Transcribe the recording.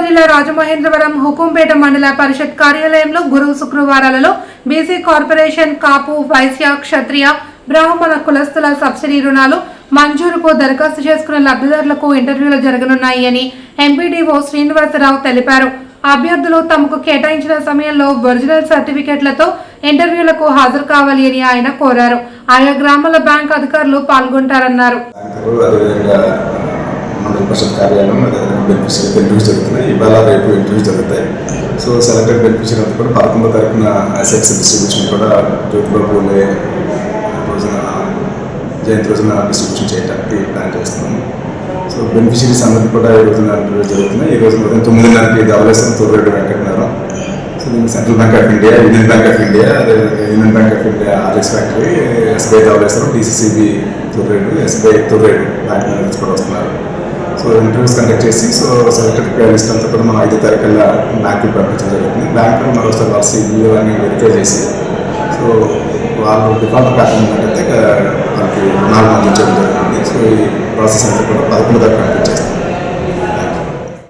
గోదావరి జిల్లా రాజమహేంద్రవరం హుకుంపేట మండల పరిషత్ కార్యాలయంలో గురు శుక్రవారాలలో బీసీ కార్పొరేషన్ కాపు వైశ్య క్షత్రియ బ్రాహ్మణ కులస్తుల సబ్సిడీ రుణాలు మంజూరుకు దరఖాస్తు చేసుకున్న లబ్ధిదారులకు ఇంటర్వ్యూలు జరగనున్నాయి అని ఎంపీడీఓ శ్రీనివాసరావు తెలిపారు. అభ్యర్థులు తమకు కేటాయించిన సమయంలో ఒరిజినల్ సర్టిఫికెట్లతో ఇంటర్వ్యూలకు హాజరు కావాలి అని ఆయన కోరారు. ఆయా గ్రామాల బ్యాంక్ అధికారులు పాల్గొంటారన్నారు. మండల పరిషత్ కార్యాలయం అదేవిధంగా బెనిఫిషియరీ ఇంటర్వ్యూస్ జరుగుతున్నాయి. ఇవాళ రేపు ఇంటర్వ్యూస్ జరుగుతాయి. సో సెలెక్టెడ్ బెనిఫిషియరీ అంతా కూడా పదకొండో తారీఖున అసెట్స్ డిస్ట్రిబ్యూషన్ కూడా జ్యోతిబాబు రోజున జయంతి రోజున డిస్ట్రిబ్యూషన్ చేయడానికి ప్లాన్ చేస్తున్నాము. సో బెనిఫిషరీస్ అందరికీ కూడా ఈ రోజున ఇంటర్వ్యూస్ జరుగుతున్నాయి. ఈ రోజు ఉదయం తొమ్మిదిన్నరకి ధవలేశ్వరం తూర్రెడ్డి వెంకటనారాయణ సో దీనికి central bank of India union bank of India అదేవిధంగా union bank of India RS factory SBI Dhavaleswaram DCCB Thorredu SBI Thorredu bank managers కూడా వస్తున్నారు. సో ఇంటర్వ్యూస్ కండక్ట్ చేసి సో సెలెక్టెడ్ లిస్ట్ అంతా కూడా మనం ఐదో తారీఖున బ్యాంకుకి పంపించడం జరుగుతుంది బ్యాంకులో మరోసారి వాళ్ళ వీడియో అన్ని వెరిఫై చేసి సో వాళ్ళు డిఫాల్ట్ ప్యాటర్న్ ఉన్నట్టయితే ఇక వాళ్ళకి రుణాలు అందించడం జరుగుతుంది సో ఈ ప్రాసెస్ అంతా కూడా పదకొండు దాకా పంపించేస్తాం